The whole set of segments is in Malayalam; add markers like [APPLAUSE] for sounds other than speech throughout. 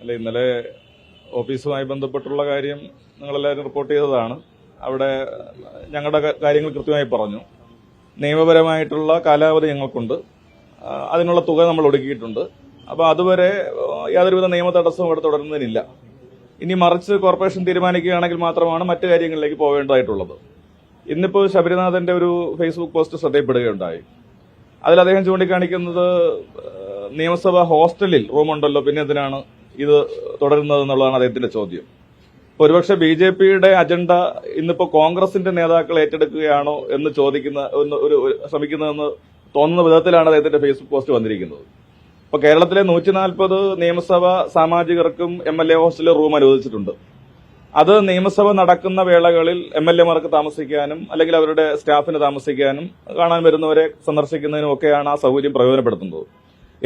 അല്ല ഇന്നലെ ഓഫീസുമായി ബന്ധപ്പെട്ടുള്ള കാര്യം നിങ്ങളെല്ലാവരും റിപ്പോർട്ട് ചെയ്തതാണ്. അവിടെ ഞങ്ങളുടെ കാര്യങ്ങൾ കൃത്യമായി പറഞ്ഞു. നിയമപരമായിട്ടുള്ള കാലാവധി ഞങ്ങൾക്കുണ്ട്. അതിനുള്ള തുക നമ്മൾ ഒടുക്കിയിട്ടുണ്ട്. അപ്പോൾ അതുവരെ യാതൊരുവിധ നിയമ തടസ്സവും ഇവിടെ തുടരുന്നതിനില്ല. ഇനി മറിച്ച് കോർപ്പറേഷൻ തീരുമാനിക്കുകയാണെങ്കിൽ മാത്രമാണ് മറ്റു കാര്യങ്ങളിലേക്ക് പോകേണ്ടതായിട്ടുള്ളത് ഇന്നിപ്പോൾ ശബരിനാഥന്റെ ഒരു ഫേസ്ബുക്ക് പോസ്റ്റ് ശ്രദ്ധയിൽപ്പെടുകയുണ്ടായി. അതിൽ അദ്ദേഹം ചൂണ്ടിക്കാണിക്കുന്നത് നിയമസഭാ ഹോസ്റ്റലിൽ റൂമുണ്ടല്ലോ പിന്നെ എന്തിനാണ് ഇത് തുടരുന്നത് എന്നുള്ളതാണ് അദ്ദേഹത്തിന്റെ ചോദ്യം. ഒരുപക്ഷെ ബി ജെ പിയുടെ അജണ്ട ഇന്നിപ്പോ കോൺഗ്രസിന്റെ നേതാക്കൾ ഏറ്റെടുക്കുകയാണോ എന്ന് ചോദിക്കുന്ന ഒരു ഒരു ശ്രമിക്കുന്നതെന്ന് തോന്നുന്ന വിധത്തിലാണ് അദ്ദേഹത്തിന്റെ ഫേസ്ബുക്ക് പോസ്റ്റ് വന്നിരിക്കുന്നത്. ഇപ്പൊ കേരളത്തിലെ നൂറ്റി നാൽപ്പത് നിയമസഭാ സാമാജികർക്കും എം എൽ എ ഹോസ്റ്റലിൽ റൂം അനുവദിച്ചിട്ടുണ്ട്. അത് നിയമസഭ നടക്കുന്ന വേളകളിൽ എം എൽ എമാർക്ക് താമസിക്കാനും അല്ലെങ്കിൽ അവരുടെ സ്റ്റാഫിന് താമസിക്കാനും കാണാൻ വരുന്നവരെ സന്ദർശിക്കുന്നതിനും ഒക്കെയാണ് ആ സൗകര്യം പ്രയോജനപ്പെടുത്തുന്നത്.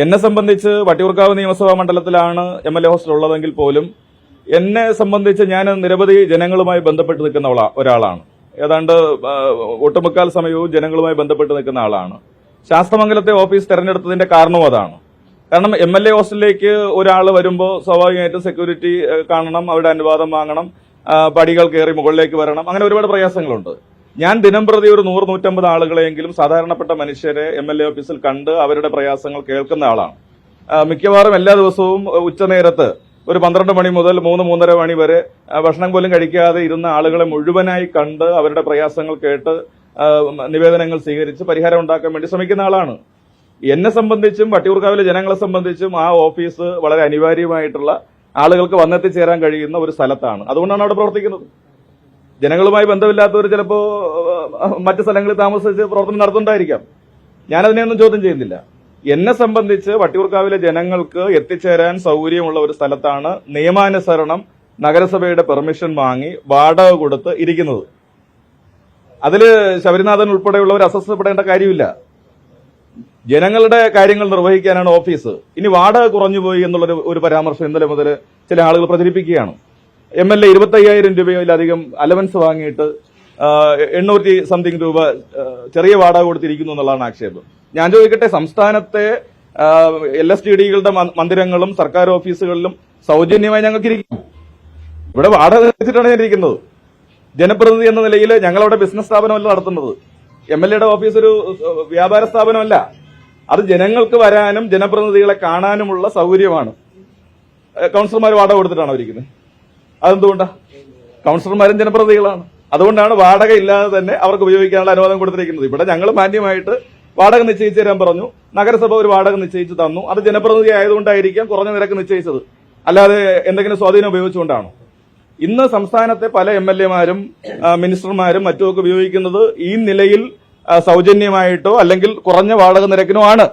എന്നെ സംബന്ധിച്ച് വട്ടിയൂർക്കാവ് നിയമസഭാ മണ്ഡലത്തിലാണ് എം എൽ എ ഹോസ്റ്റൽ ഉള്ളതെങ്കിൽ പോലും എന്നെ സംബന്ധിച്ച് ഞാൻ നിരവധി ജനങ്ങളുമായി ബന്ധപ്പെട്ട് നിൽക്കുന്ന ഒരാളാണ്. ഏതാണ്ട് ഒട്ടുമുക്കാൽ സമയവും ജനങ്ങളുമായി ബന്ധപ്പെട്ട് നിൽക്കുന്ന ആളാണ്. ശാസ്ത്രമംഗലത്തെ ഓഫീസ് തെരഞ്ഞെടുത്തതിന്റെ കാരണവും അതാണ്. കാരണം എം എൽ എ ഹോസ്റ്റലിലേക്ക് ഒരാൾ വരുമ്പോൾ സ്വാഭാവികമായിട്ടും സെക്യൂരിറ്റി കാണണം അവരുടെ അനുവാദം വാങ്ങണം പടികൾ കയറി മുകളിലേക്ക് വരണം അങ്ങനെ ഒരുപാട് പ്രയാസങ്ങളുണ്ട്. ഞാൻ ദിനം പ്രതി ഒരു നൂറ് നൂറ്റമ്പത് ആളുകളെയെങ്കിലും സാധാരണപ്പെട്ട മനുഷ്യരെ എം എൽ എ ഓഫീസിൽ കണ്ട് അവരുടെ പ്രയാസങ്ങൾ കേൾക്കുന്ന ആളാണ്. മിക്കവാറും എല്ലാ ദിവസവും ഉച്ചനേരത്ത് ഒരു പന്ത്രണ്ട് മണി മുതൽ മൂന്ന് മൂന്നര മണി വരെ ഭക്ഷണം പോലും കഴിക്കാതെ ഇരുന്ന ആളുകളെ മുഴുവനായി കണ്ട് അവരുടെ പ്രയാസങ്ങൾ കേട്ട് നിവേദനങ്ങൾ സ്വീകരിച്ച് പരിഹാരം ഉണ്ടാക്കാൻ വേണ്ടി ശ്രമിക്കുന്ന ആളാണ്. എന്നെ സംബന്ധിച്ചും വട്ടിയൂർക്കാവിലെ ജനങ്ങളെ സംബന്ധിച്ചും ആ ഓഫീസ് വളരെ അനിവാര്യമായിട്ടുള്ള ആളുകൾക്ക് വന്നെത്തിച്ചേരാൻ കഴിയുന്ന ഒരു സ്ഥലത്താണ്. അതുകൊണ്ടാണ് അവിടെ പ്രവർത്തിക്കുന്നത്. ജനങ്ങളുമായി ബന്ധമില്ലാത്തവർ ചിലപ്പോൾ മറ്റ് സ്ഥലങ്ങളിൽ താമസിച്ച് പ്രവർത്തനം നടത്തുന്നുണ്ടായിരിക്കാം. ഞാനതിനെയൊന്നും ചോദ്യം ചെയ്യുന്നില്ല. എന്നെ സംബന്ധിച്ച് വട്ടിയൂർക്കാവിലെ ജനങ്ങൾക്ക് എത്തിച്ചേരാൻ സൗകര്യമുള്ള ഒരു സ്ഥലത്താണ് നിയമാനുസരണം നഗരസഭയുടെ പെർമിഷൻ വാങ്ങി വാടക കൊടുത്ത് ഇരിക്കുന്നത്. അതിൽ ശബരിനാഥൻ ഉൾപ്പെടെയുള്ളവർ അസ്വസ്ഥപ്പെടേണ്ട കാര്യമില്ല. ജനങ്ങളുടെ കാര്യങ്ങൾ നിർവഹിക്കാനാണ് ഓഫീസ്. ഇനി വാടക കുറഞ്ഞുപോയി എന്നുള്ളൊരു ഒരു പരാമർശം ഇന്നലെ മുതൽ ചില ആളുകൾ പ്രചരിപ്പിക്കുകയാണ്. എം എൽ എ ഇരുപത്തി അയ്യായിരം രൂപയിലധികം അലവൻസ് വാങ്ങിയിട്ട് എണ്ണൂറ്റി സംതിങ് രൂപ ചെറിയ വാടക കൊടുത്തിരിക്കുന്നു എന്നുള്ളതാണ് ആക്ഷേപം. ഞാൻ ചോദിക്കട്ടെ സംസ്ഥാനത്തെ എൽ എസ് ടി ഡികളുടെ മന്ദിരങ്ങളും സർക്കാർ ഓഫീസുകളിലും സൗജന്യമായി ഞങ്ങൾക്ക് ഇരിക്കും ഇവിടെ വാടക വെച്ചിട്ടാണ് ഞാൻ ഇരിക്കുന്നത്. ജനപ്രതിനിധി എന്ന നിലയിൽ ഞങ്ങളവിടെ ബിസിനസ് സ്ഥാപനമല്ല നടത്തുന്നത്. എം എൽ എയുടെ ഓഫീസ് ഒരു വ്യാപാര സ്ഥാപനമല്ല. അത് ജനങ്ങൾക്ക് വരാനും ജനപ്രതിനിധികളെ കാണാനുമുള്ള സൗകര്യമാണ്. കൗൺസിലർമാർ വാടക കൊടുത്തിട്ടാണോ ഇരിക്കുന്നത് അതെന്തുകൊണ്ടാ? കൗൺസിലർമാരും ജനപ്രതിനിധികളാണ്. അതുകൊണ്ടാണ് വാടക ഇല്ലാതെ തന്നെ അവർക്ക് ഉപയോഗിക്കാനുള്ള അനുവാദം കൊടുത്തിരിക്കുന്നത്. ഇവിടെ ഞങ്ങൾ മാന്യമായിട്ട് വാടക നിശ്ചയിച്ചു തരാൻ പറഞ്ഞു. നഗരസഭ ഒരു വാടക നിശ്ചയിച്ചു തന്നു. അത് ജനപ്രതിനിധി ആയതുകൊണ്ടായിരിക്കാം കുറഞ്ഞ നിരക്ക് നിശ്ചയിച്ചത്. അല്ലാതെ എന്തെങ്കിലും സ്വാധീനം ഉപയോഗിച്ചുകൊണ്ടാണോ? ഇന്ന് സംസ്ഥാനത്തെ പല എം എൽ എമാരും മിനിസ്റ്റർമാരും മറ്റുമൊക്കെ ഉപയോഗിക്കുന്നത് ഈ നിലയിൽ സൗജന്യമായിട്ടോ അല്ലെങ്കിൽ കുറഞ്ഞ വാടക നിരക്കിനോ ആണ്.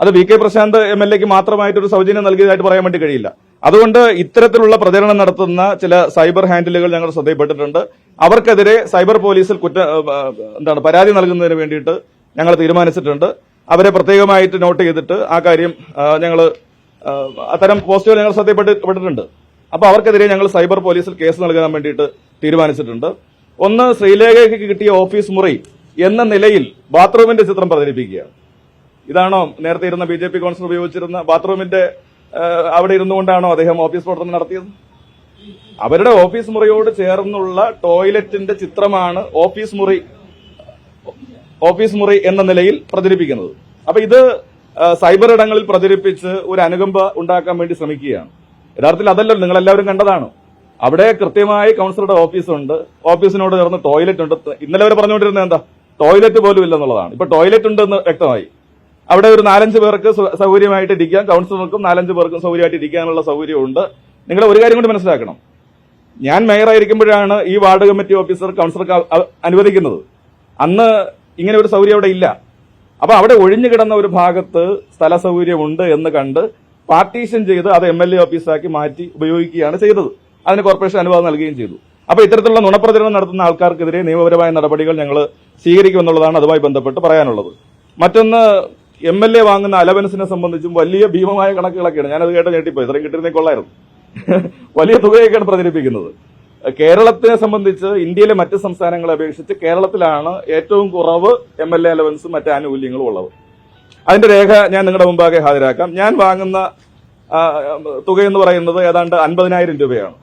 അത് V K Prashant M L എക്ക് മാത്രമായിട്ടൊരു സൗജന്യം നൽകിയതായിട്ട് പറയാൻ വേണ്ടി കഴിയില്ല. അതുകൊണ്ട് ഇത്തരത്തിലുള്ള പ്രചരണം നടത്തുന്ന ചില സൈബർ ഹാൻഡിലുകൾ ഞങ്ങൾ ശ്രദ്ധയിൽപ്പെട്ടിട്ടുണ്ട്. അവർക്കെതിരെ സൈബർ പോലീസിൽ കുറ്റ എന്താണ് പരാതി നൽകുന്നതിന് വേണ്ടിയിട്ട് ഞങ്ങൾ തീരുമാനിച്ചിട്ടുണ്ട്. അവരെ പ്രത്യേകമായിട്ട് നോട്ട് ചെയ്തിട്ട് ആ കാര്യം ഞങ്ങൾ അത്തരം പോസ്റ്റുകൾ ഞങ്ങൾ ശ്രദ്ധയിൽപ്പെട്ടിട്ടുണ്ട്. അപ്പോൾ അവർക്കെതിരെ ഞങ്ങൾ സൈബർ പോലീസിൽ കേസ് നൽകാൻ വേണ്ടിയിട്ട് തീരുമാനിച്ചിട്ടുണ്ട്. ഒന്ന് ശ്രീലേഖയ്ക്ക് കിട്ടിയ ഓഫീസ് മുറി എന്ന നിലയിൽ ബാത്റൂമിന്റെ ചിത്രം പ്രചരിപ്പിക്കുകയാണ്. ഇതാണോ നേരത്തെ ഇരുന്ന ബി ജെ പി കൗൺസിലർ ഉപയോഗിച്ചിരുന്ന ബാത്റൂമിന്റെ അവിടെ ഇരുന്നു ഇരുന്നുകൊണ്ടാണോ അദ്ദേഹം ഓഫീസ് പ്രവർത്തനം നടത്തിയത്? അവരുടെ ഓഫീസ് മുറിയോട് ചേർന്നുള്ള ടോയ്ലറ്റിന്റെ ചിത്രമാണ് ഓഫീസ് മുറി ഓഫീസ് മുറി എന്ന നിലയിൽ പ്രചരിപ്പിക്കുന്നത്. അപ്പൊ ഇത് സൈബർ ഇടങ്ങളിൽ പ്രചരിപ്പിച്ച് ഒരു അനുകമ്പ ഉണ്ടാക്കാൻ വേണ്ടി ശ്രമിക്കുകയാണ്. യഥാർത്ഥത്തിൽ അതല്ലല്ലോ നിങ്ങൾ എല്ലാവരും കണ്ടതാണ്? അവിടെ കൃത്യമായി കൗൺസിലറുടെ ഓഫീസുണ്ട്. ഓഫീസിനോട് ചേർന്ന് ടോയ്ലറ്റ് ഉണ്ട്. ഇന്നലെ അവർ പറഞ്ഞുകൊണ്ടിരുന്നത് എന്താ? ടോയ്ലറ്റ് പോലും ഇല്ലെന്നുള്ളതാണ്. ഇപ്പൊ ടോയ്ലറ്റ് ഉണ്ടെന്ന് വ്യക്തമായി. അവിടെ ഒരു നാലഞ്ച് പേർക്ക് സൗകര്യമായിട്ട് ഇരിക്കാം. കൗൺസിലർക്കും നാലഞ്ച് പേർക്കും സൗകര്യമായിട്ട് ഇരിക്കാനുള്ള സൗകര്യമുണ്ട്. നിങ്ങൾ ഒരു കാര്യം കൊണ്ട് മനസ്സിലാക്കണം. ഞാൻ മേയറായിരിക്കുമ്പോഴാണ് ഈ വാർഡ് കമ്മിറ്റി ഓഫീസർ കൗൺസിലർക്ക് അനുവദിക്കുന്നത്. അന്ന് ഇങ്ങനെ ഒരു സൗകര്യം അവിടെ ഇല്ല. അപ്പോൾ അവിടെ ഒഴിഞ്ഞു കിടന്ന ഒരു ഭാഗത്ത് സ്ഥല സൗകര്യമുണ്ട് എന്ന് കണ്ട് പാർട്ടീഷൻ ചെയ്ത് അത് എം എൽ എ ഓഫീസാക്കി മാറ്റി ഉപയോഗിക്കുകയാണ് ചെയ്തത്. അതിന് കോർപ്പറേഷൻ അനുവാദം നൽകുകയും ചെയ്തു. അപ്പൊ ഇത്തരത്തിലുള്ള നുണപ്രചരണം നടത്തുന്ന ആൾക്കാർക്കെതിരെ നിയമപരമായ നടപടികൾ ഞങ്ങൾ സ്വീകരിക്കുമെന്നുള്ളതാണ് അതുമായി ബന്ധപ്പെട്ട് പറയാനുള്ളത്. മറ്റൊന്ന് എം എൽ എ വാങ്ങുന്ന അലവൻസിനെ സംബന്ധിച്ചും വലിയ ഭീമമായ കണക്കുകളൊക്കെയാണ്. ഞാനത് കേട്ട ഞെട്ടിപ്പോയി. ഇത്രയും കിട്ടിയിരുന്നേ കൊള്ളായിരുന്നു. [LAUGHS] വലിയ തുകയൊക്കെയാണ് പ്രചരിപ്പിക്കുന്നത്. കേരളത്തിനെ സംബന്ധിച്ച് ഇന്ത്യയിലെ മറ്റ് സംസ്ഥാനങ്ങളെ അപേക്ഷിച്ച് കേരളത്തിലാണ് ഏറ്റവും കുറവ് എം എൽ എ അലവൻസും മറ്റ് ആനുകൂല്യങ്ങളും ഉള്ളത്. അതിന്റെ രേഖ ഞാൻ നിങ്ങളുടെ മുമ്പാകെ ഹാജരാക്കാം. ഞാൻ വാങ്ങുന്ന തുക എന്ന് പറയുന്നത് ഏതാണ്ട് അൻപതിനായിരം രൂപയാണ്.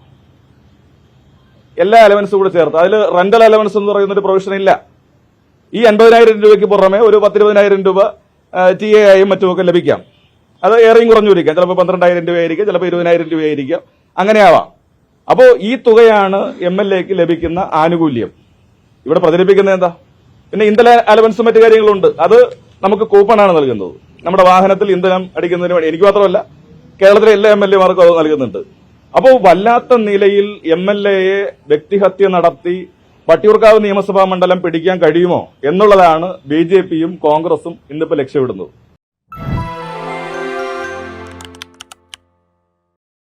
എല്ലാ അലവൻസും കൂടെ ചേർത്ത്. അതിൽ റെന്റൽ അലവൻസ് എന്ന് പറയുന്ന ഒരു പ്രൊവിഷൻ ഇല്ല. ഈ അൻപതിനായിരം രൂപയ്ക്ക് പുറമെ ഒരു പത്തിരുപതിനായിരം രൂപ ടി എ ആയും മറ്റുമൊക്കെ ലഭിക്കാം. അത് ഏറെയും കുറഞ്ഞു ഇരിക്കാം ചിലപ്പോൾ പന്ത്രണ്ടായിരം രൂപയായിരിക്കും ചിലപ്പോൾ ഇരുപതിനായിരം രൂപയായിരിക്കാം. അങ്ങനെയാവാം. അപ്പോൾ ഈ തുകയാണ് എം എൽ എക്ക് ലഭിക്കുന്ന ആനുകൂല്യം. ഇവിടെ പ്രചരിപ്പിക്കുന്നത് എന്താ? പിന്നെ ഇന്ധന അലവൻസും മറ്റു കാര്യങ്ങളുണ്ട്. അത് നമുക്ക് കൂപ്പണാണ് നൽകുന്നത്. നമ്മുടെ വാഹനത്തിൽ ഇന്ധനം അടിക്കുന്നതിന് വേണ്ടി. എനിക്ക് മാത്രമല്ല കേരളത്തിലെ എല്ലാ എം എൽ എമാർക്കും അത് നൽകുന്നുണ്ട്. അപ്പോൾ വല്ലാത്ത നിലയിൽ എം എൽ എയെ വ്യക്തിഹത്യ നടത്തി വട്ടിയൂർക്കാവ് നിയമസഭാ മണ്ഡലം പിടിക്കാൻ കഴിയുമോ എന്നുള്ളതാണ് ബി കോൺഗ്രസും ഇന്നിപ്പോൾ ലക്ഷ്യമിടുന്നത്.